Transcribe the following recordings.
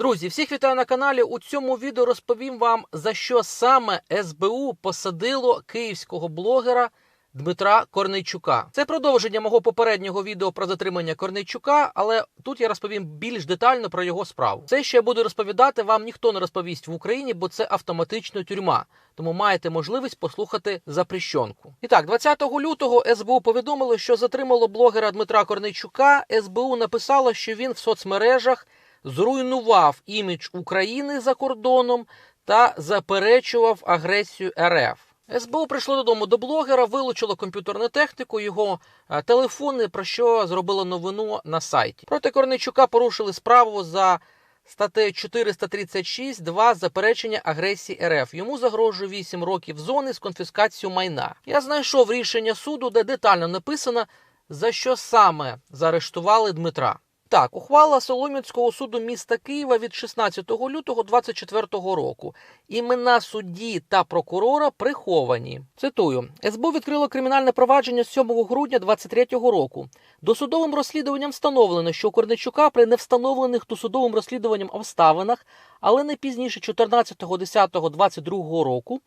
Друзі, всіх вітаю на каналі. У цьому відео розповім вам, за що саме СБУ посадило київського блогера Дмитра Корнейчука. Це продовження мого попереднього відео про затримання Корнейчука, але тут я розповім більш детально про його справу. Це, що я буду розповідати, вам ніхто не розповість в Україні, бо це автоматично тюрма. Тому маєте можливість послухати запрещенку. І так, 20 лютого СБУ повідомило, що затримало блогера Дмитра Корнейчука. СБУ написало, що він в соцмережах зруйнував імідж України за кордоном та заперечував агресію РФ. СБУ прийшло додому до блогера, вилучило комп'ютерну техніку, його е, телефони, про що зробило новину на сайті. Проти Корнейчука порушили справу за статтею 436 2 заперечення агресії РФ. Йому загрожує 8 років зони з конфіскацією майна. Я знайшов рішення суду, де детально написано, за що саме заарештували Дмитра. Так, ухвала Солом'янського суду міста Києва від 16 лютого 2024 року. Імена судді та прокурора приховані. Цитую: СБУ відкрило кримінальне провадження з 7 грудня 2023 року. Досудовим розслідуванням встановлено, що у Корничука при невстановлених досудовим розслідуванням обставинах, але не пізніше 14.10.22 року,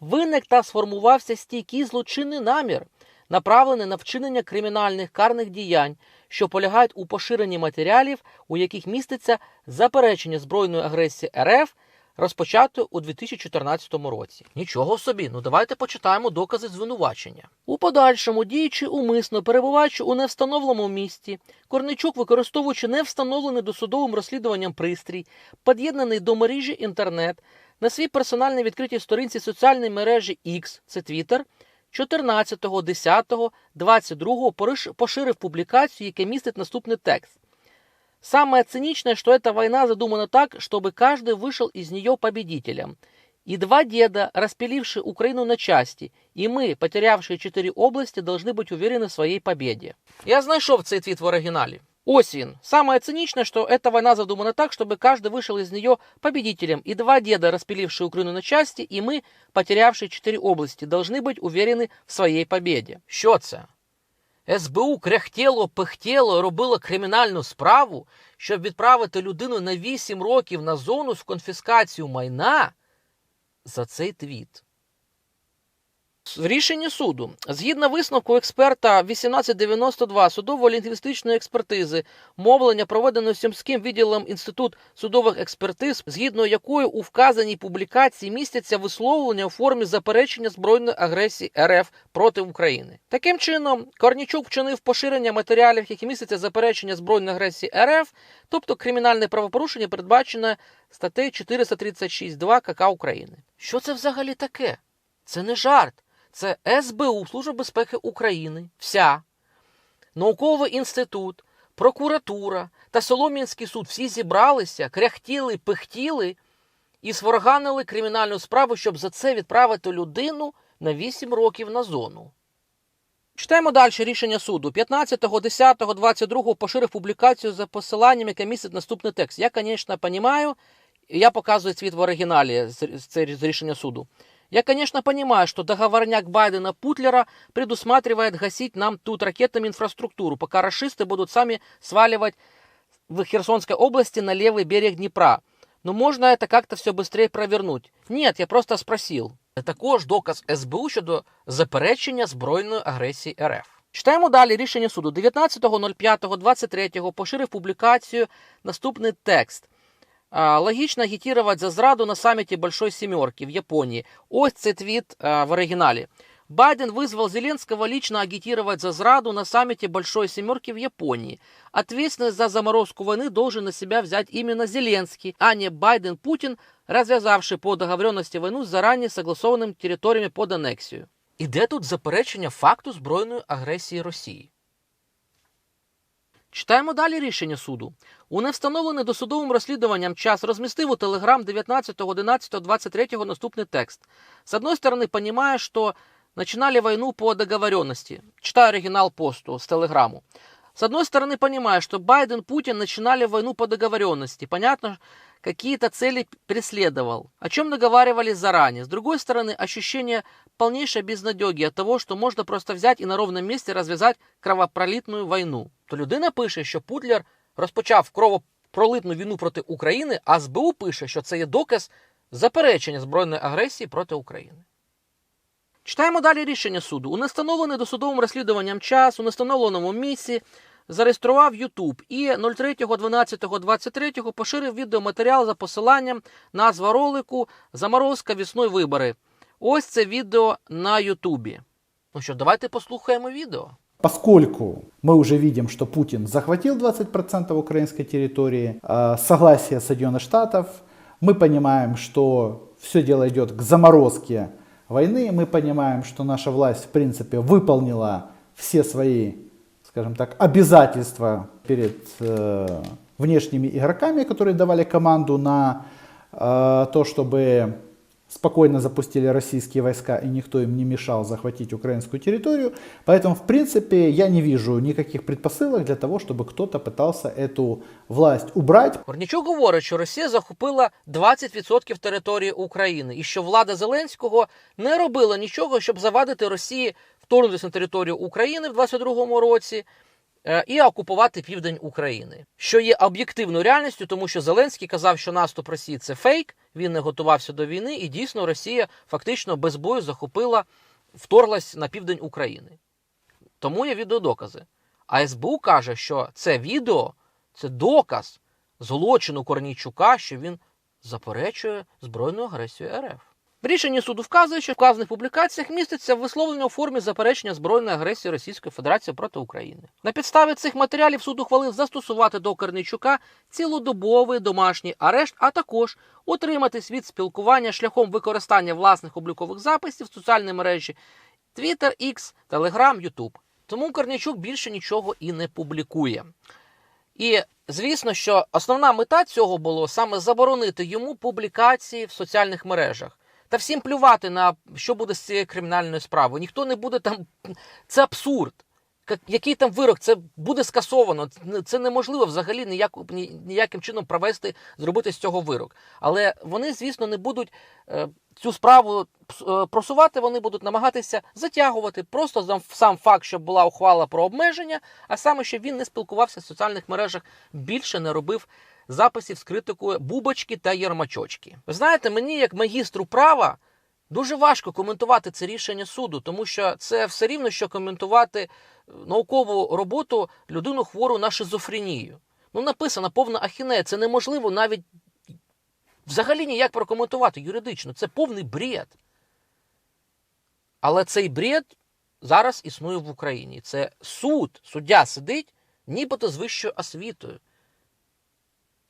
виник та сформувався стійкий злочинний намір, направлений на вчинення кримінальних карних діянь, що полягають у поширенні матеріалів, у яких міститься заперечення збройної агресії РФ, розпочатої у 2014 році. Нічого собі, ну давайте почитаємо докази звинувачення. У подальшому, діючи умисно, перебуваючи у невстановленому місті, Корничук, використовуючи невстановлений досудовим розслідуванням пристрій, під'єднаний до мережі інтернет, на своїй персональній відкритій сторінці соціальної мережі X, це Twitter, 14.10.22 поширив публикацию, яка містить наступний текст. Самое циничное, что эта война задумана так, чтобы каждый вышел из нее победителем. И два деда, распилившие Украину на части, и мы, потерявшие четыре области, должны быть уверены в своей победе. Я знайшов цей твіт в оригіналі. Ось він. Самое циничное, что эта война задумана так, чтобы каждый вышел из нее победителем, и два деда, распилившие Украину на части, и мы, потерявшие четыре области, должны быть уверены в своей победе. Що це? СБУ кряхтіло, пихтіло, робило кримінальну справу, щоб відправити людину на 8 років на зону з конфіскацією майна за цей твіт. В рішенні суду, згідно висновку експерта 1892 судово-лінгвістичної експертизи, мовлення проведено Сімським відділом Інститут судових експертиз, згідно якої у вказаній публікації містяться висловлення у формі заперечення збройної агресії РФ проти України. Таким чином, Корнічук вчинив поширення матеріалів, які містяться заперечення збройної агресії РФ, тобто кримінальне правопорушення, передбачене статтею 436.2 КК України. Що це взагалі таке? Це не жарт. Це СБУ, Служба безпеки України, вся, науковий інститут, прокуратура та Солом'янський суд всі зібралися, кряхтіли, пихтіли і сварганили кримінальну справу, щоб за це відправити людину на 8 років на зону. Читаємо далі рішення суду. 15.10.22 поширив публікацію за посиланням, яке містить наступний текст. Я, звісно, розумію, я показую світ в оригіналі з рішення суду. Я, конечно, понимаю, что договорняк Байдена-Путлера предусматривает гасить нам тут ракетами инфраструктуру, пока расисты будут сами сваливать в Херсонской области на левый берег Днепра. Но можно это как-то все быстрее провернуть. Нет, я просто спросил. Це також доказ СБУ щодо заперечення збройної агресії РФ. Читаємо далі рішення суду. 19.05.23 поширив публікацію наступний текст. Логічно агітувати за зраду на саміті Большой Сімерки в Японії. Ось цей твіт в оригіналі. Байден вызвал Зеленского лично агитировать за зраду на саммите Большой Семерки в Японии. Ответственность за заморозку войны должен на себя взять именно Зеленский, а не Байден-Путин, развязавший по договоренности войну с заранее согласованными территориями под аннексию. І де тут заперечення факту збройної агресії Росії? Читаємо далі рішення суду. У невстановлений досудовим розслідуванням час розмістив у Телеграм 19.11.23 наступний текст. С одной стороны, понимая, что начинали войну по договоренности. Читаю оригинал посту с Телеграму. С одной стороны, понимаю, что Байден, Путин начинали войну по договоренности. Понятно, какие-то цели преследовал, о чем договаривались заранее. С другой стороны, ощущение полнейшей безнадеги от того, что можно просто взять и на ровном месте развязать кровопролитную войну. То людина пише, що Путлер розпочав крово пролитну війну проти України, а СБУ пише, що це є доказ заперечення збройної агресії проти України. Читаємо далі рішення суду. У нестановлений досудовим розслідуванням час у нестановленому місці зареєстрував YouTube і 03.12.23 поширив відеоматеріал за посиланням назва ролику Заморозка вісною вибори. Ось це відео на Ютубі. Ну що, давайте послухаємо відео. Поскольку мы уже видим, что Путин захватил 20% украинской территории, э, согласие Соединенных Штатов, мы понимаем, что все дело идет к заморозке войны, мы понимаем, что наша власть в принципе выполнила все свои, скажем так, обязательства перед э, внешними игроками, которые давали команду на э, то, чтобы спокойно запустили российские войска и никто им не мешал захватить украинскую территорию. Поэтому, в принципе, я не вижу никаких предпосылок для того, чтобы кто-то пытался эту власть убрать. Корнічук говорить, що Росія захопила 20% території України і що влада Зеленського не робила нічого, щоб завадити Росії вторгнутися на територію України в 22-му році е, і окупувати південь України, що є об'єктивною реальністю, тому що Зеленський казав, що наступ Росії це фейк, він не готувався до війни, і дійсно Росія фактично без бою захопила, вторглась на південь України. Тому є відеодокази. А СБУ каже, що це відео це доказ злочину Корнійчука, що він заперечує збройну агресію РФ. В рішенні суду вказує, що в вказаних публікаціях міститься висловлення у формі заперечення збройної агресії Російської Федерації проти України. На підставі цих матеріалів суд ухвалив застосувати до Корнійчука цілодобовий домашній арешт, а також утриматись від спілкування шляхом використання власних облікових записів в соціальній мережі Twitter, X, Telegram, YouTube. Тому Корнійчук більше нічого і не публікує. І звісно, що основна мета цього було саме заборонити йому публікації в соціальних мережах. Та всім плювати на що буде з цією кримінальною справою. Ніхто не буде там. Це абсурд. Який там вирок? Це буде скасовано. Це неможливо взагалі ніяк, ніяким чином провести, зробити з цього вирок. Але вони, звісно, не будуть е, цю справу е, просувати, вони будуть намагатися затягувати просто сам факт, щоб була ухвала про обмеження, а саме, щоб він не спілкувався в соціальних мережах, більше не робив записів з критикою бубочки та єрмачочки. Ви знаєте, мені, як магістру права, дуже важко коментувати це рішення суду, тому що це все рівно, що коментувати е, наукову роботу людину хвору на шизофренію. Ну, написана повна ахінея. Це неможливо навіть взагалі ніяк прокоментувати юридично. Це повний бред. Але цей бред зараз існує в Україні. Це суд, суддя сидить, нібито з вищою освітою.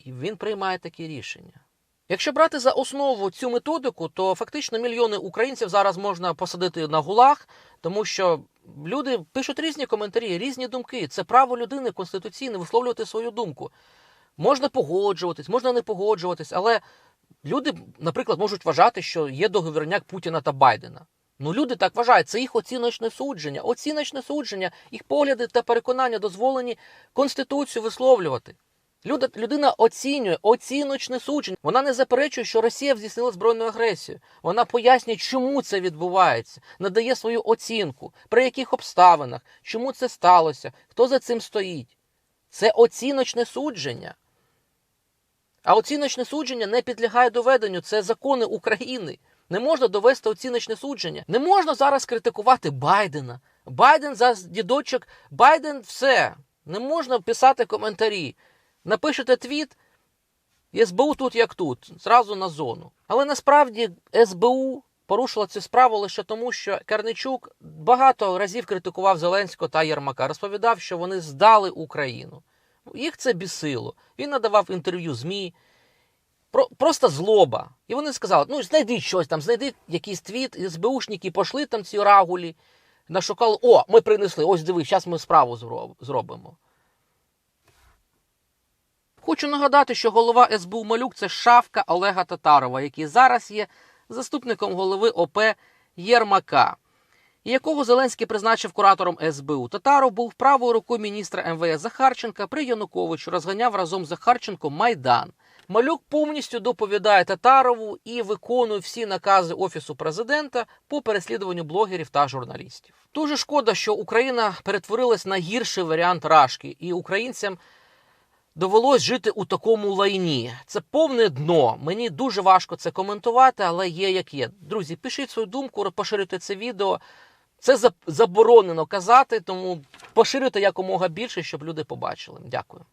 І він приймає такі рішення. Якщо брати за основу цю методику, то фактично мільйони українців зараз можна посадити на гулаг, тому що люди пишуть різні коментарі, різні думки. Це право людини конституційне висловлювати свою думку. Можна погоджуватись, можна не погоджуватись, але люди, наприклад, можуть вважати, що є договірняк Путіна та Байдена. Ну, люди так вважають, це їх оціночне судження. Оціночне судження, їх погляди та переконання дозволені Конституцію висловлювати. Люда, людина оцінює оціночне судження. Вона не заперечує, що Росія здійснила збройну агресію. Вона пояснює, чому це відбувається, надає свою оцінку, при яких обставинах, чому це сталося, хто за цим стоїть. Це оціночне судження. А оціночне судження не підлягає доведенню. Це закони України. Не можна довести оціночне судження. Не можна зараз критикувати Байдена. Байден за дідочок, Байден все. Не можна писати коментарі. Напишете твіт, СБУ тут як тут, зразу на зону. Але насправді СБУ порушила цю справу лише тому, що Карничук багато разів критикував Зеленського та Єрмака, розповідав, що вони здали Україну. Їх це бісило. Він надавав інтерв'ю ЗМІ. Про, просто злоба. І вони сказали: ну, знайдіть щось там, знайдіть якийсь твіт, СБУшники пішли там ці рагулі, нашукали, о, ми принесли, ось диви, зараз ми справу зробимо. Хочу нагадати, що голова СБУ Малюк це шавка Олега Татарова, який зараз є заступником голови ОП Єрмака, якого Зеленський призначив куратором СБУ. Татаров був правою рукою міністра МВС Захарченка при Януковичу, розганяв разом з Захарченком Майдан. Малюк повністю доповідає Татарову і виконує всі накази Офісу президента по переслідуванню блогерів та журналістів. Дуже шкода, що Україна перетворилась на гірший варіант Рашки, і українцям довелось жити у такому лайні. Це повне дно. Мені дуже важко це коментувати, але є як є. Друзі, пишіть свою думку, поширюйте це відео. Це заборонено казати, тому поширюйте якомога більше, щоб люди побачили. Дякую.